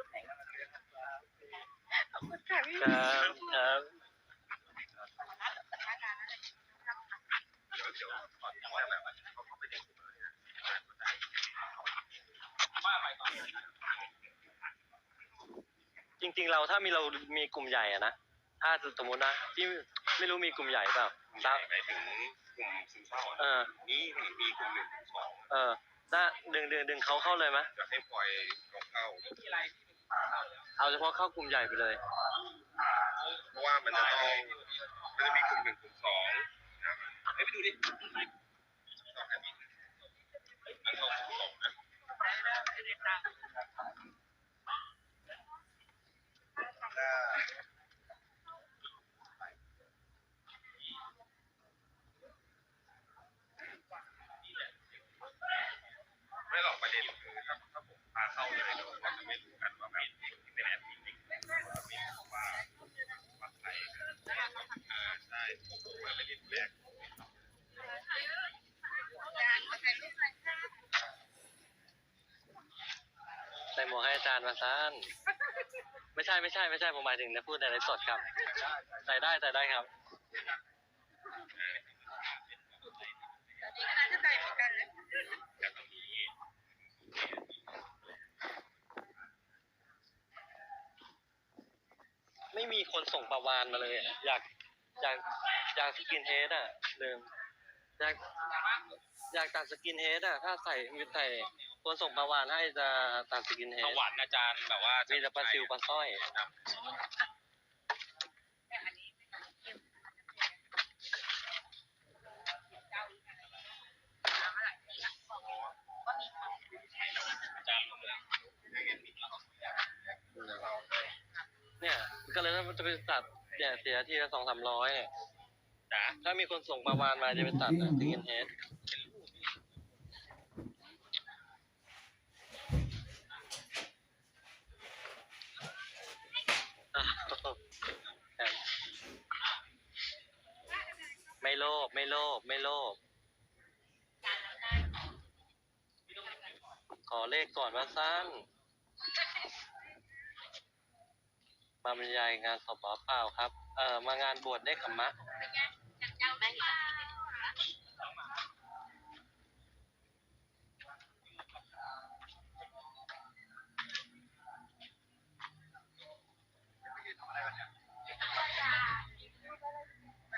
รูปไหนขอบคุณค่ะพี่ครับครับจริงๆเราถ้ามีเรามีกลุ่มใหญ่อะนะถ้าสมมตินะที่ไม่รู้มีกลุ่มใหญ่เปล่าใช่หมายถึงกลุ่มซึมเศร้าเออนี่มีกลุ่มหนึ่งกลุ่มสองเออถ้าดึงดึงดึงเขาเข้าเลยไหมจะให้ปล่อยลงเข้า เอาเฉพาะเข้ากลุ่มใหญ่ไปเลย เพราะว่ามันจะต้องมันจะมีกลุ่มหนึ่งกลุ่มสองนะเฮ้ยไปดูดิต้องให้มีมันเข้ากลุ่มสองนะถ้าหรอกประเด็นคือถ้าถ้าผมพาเข้าเลยเราก็จะไม่รู้กันว่าแบบเป็นแอดมินจริงๆไม่รู้ว่าว่าใครอ่าใช่ผมผมว่าประเด็นแรก ใส่หมวกให้อาจารย์มาสั้นไม่ใช่ไม่ใช่ไม่ใช่ผมหมายถึงจะพูดในไลฟ์สดครับใส่ได้ใส่ได้ครับไม่มีคนส่งประวานมาเลยอะอยากอยากอยากสกินเฮดอะลืมอยากอยากตัดสกินเฮดอะ ถ้าใส่มีใส่ คนส่งประวานให้จะตัดสกินเฮปดระวัติอาจารย์แบบว่ามีแต่ปลาซิวปลาสร้อย อาจารย์รู้เลยเนี่ย ก็เลยว่าจะไปตัดเนี่ยเสียทีละสองสามร้อยเนี่ย จ้าถ้ามีคนส่งประวานมาจะไปตัดสกินเฮดอ้าวครับไม่ โลภไม่โลภไม่โลภขอเลขก่อนว่าสั้นมาบรรยายงานศพหรือเปล่าครับ เออมางานบวชได้ขมมะ ไม่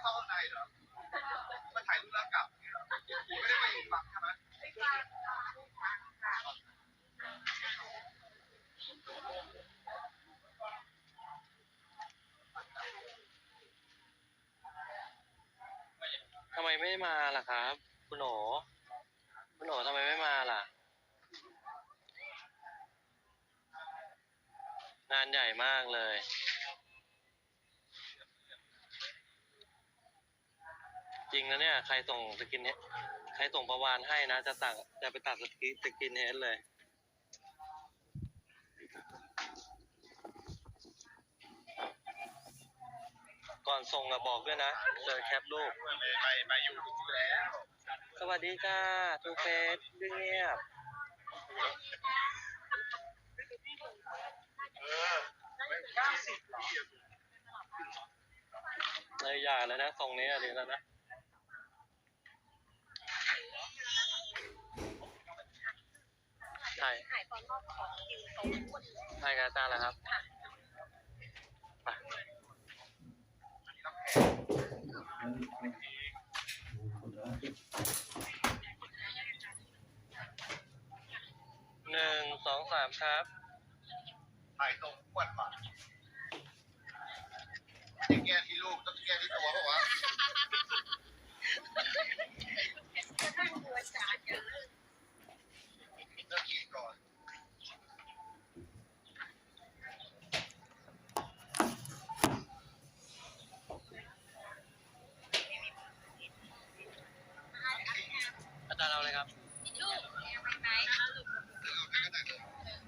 เข้าข้างในเหรอมาถ่ายรูปแล้วกลับไม่ได้มาอยู่ฝั่งใช่ไหม ทำ ไม่มาล่ะครับ คุณโหนคุณโหนทำไมไม่มาล่ะ งานใหญ่มากเลย จริงนะเนี่ย ใครส่งสกินเฮดใครส่งประวานให้นะ จะตัดจะไปตัดสกินสกินเฮดเลยก่อนส่งอะบอกด้วยนะเจอแคปรูป ไปไปอยู่แล้ว ส วัสดีจ้าทูเฟสเงียบเออไม่เลยอย่าแล้วนะทรงนี้อะดีแล้วนะถ่ายถ่ายตอนรอบของคิวตรงคนถ่ายกับอาจารย์แล้วครับไปหนึ่งสองสาม ครับถ่ายตรงขวดป่ะแก้ที่ลูกต้องแก้ที่ตัวเพราะว่าจะนั่งดูอาจารย์อย่างนั้นเลิกกินก่อนอาจารย์เอาเลยครับลูกไหนห้อ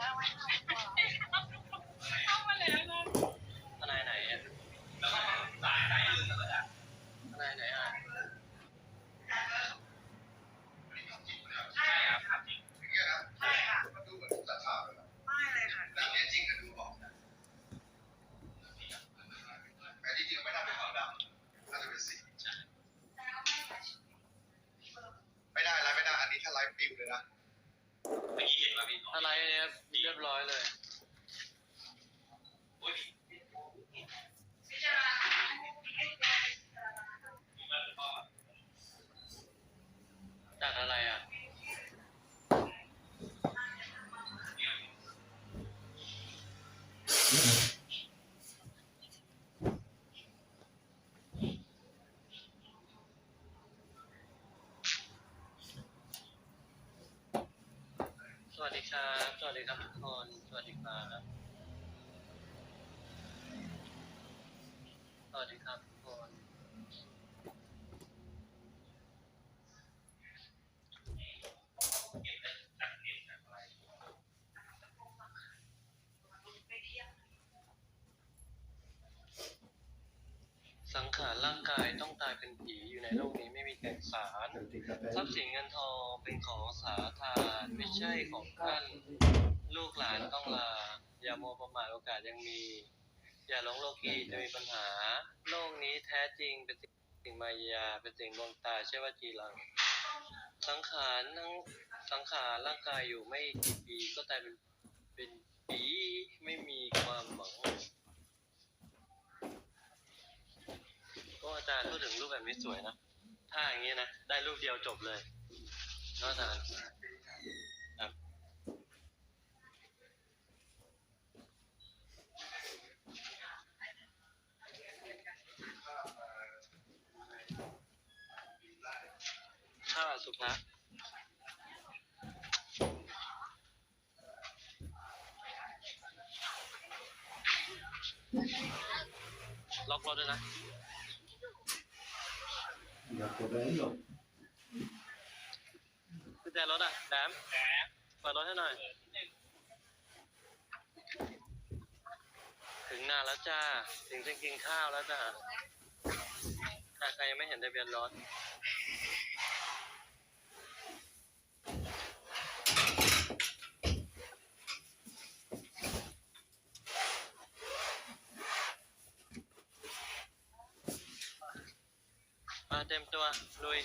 นะเข้ามาแล้วนะทนายไหนอะทนายไหนอะใช่ค่ะอย่างเงี้ยนะใช่ค่ะมันดูเหมือนตัดขาวเลยนะไม่เลยค่ะแต่เนี้ยจริงก็ดูออกนะแต่จริงๆไม่น่าเป็นขาวดำน่าจะเป็นสีไม่ได้แล้วไม่ได้อันนี้ถ้าไลฟ์ฟิลเลยนะ อะไรเนี่ยเรียบร้อยเลยจากอะไรอะ ครับสวัสดีครับทุกคน สวัสดีครับ สวัสดีครับทุกคน สังขารร่างกายต้องตายเป็นผีอยู่ในโลกนี้ไม่มีแก่นสาร ทรัพย์สินเงินทองเป็น ของสาธารไม่ใช่ของท่านลูกหลานต้องลา อย่าโมวประมาทโอกาสยังมี อย่าหลงโลกีจะมีปัญหา โลกนี้แท้จริงเป็นสิ่งมายาเป็นสิ่งลวงตาใช่ว่าจีรัง สังขารทั้งสังขารร่างกายอยู่ไม่กี่ปีก็ตายเป็นเป็นปีไม่มีความหวังก็อาจารย์พูดถึงรูปแบบนี้สวยนะ ถ้าอย่างนี้นะ ได้รูปเดียวจบเลย เนอะอาจารย์ครับข้า ญแจรถอะแดมเปิดรถให้หน่อย ถึงนานแล้วจ้า ถึงจะกินข้าวแล้วจ้าอะใครยังไม่เห็นทะเบียนรถมาเต็มตัว ลุย